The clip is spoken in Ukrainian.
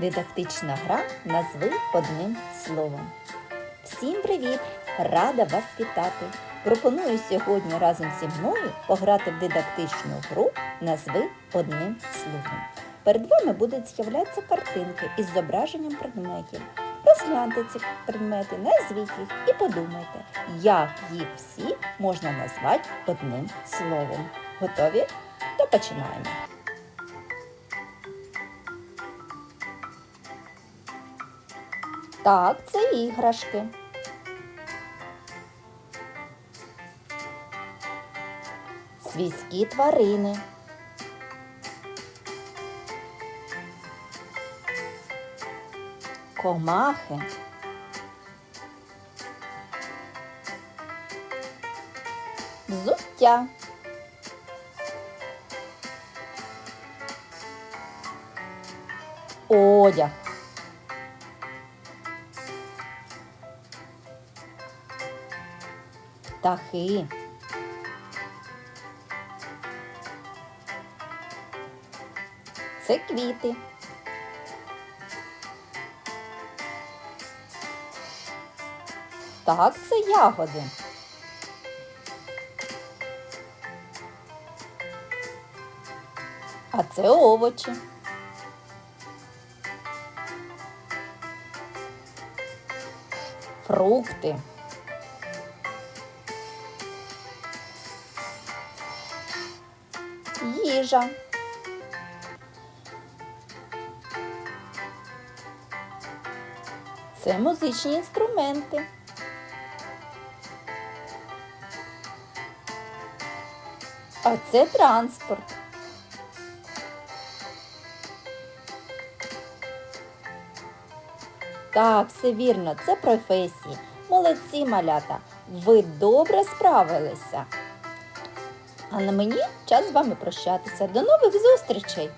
Дидактична гра назви одним словом. Всім привіт! Рада вас вітати! Пропоную сьогодні разом зі мною пограти в дидактичну гру назви одним словом. Перед вами будуть з'являтися картинки із зображенням предметів. Розгляньте ці предмети, назвіть їх і подумайте, як їх всі можна назвати одним словом. Готові? То починаємо. Так, це іграшки. Свійські тварини. Комахи. Взуття. Одяг. Птахи. Це квіти. Так, це ягоди. А це овочі. Фрукти. Їжа. Це музичні інструменти. А це транспорт. Так, все вірно, це професії. Молодці малята. Ви добре справилися. А на мені час з вами прощатися. До нових зустрічей!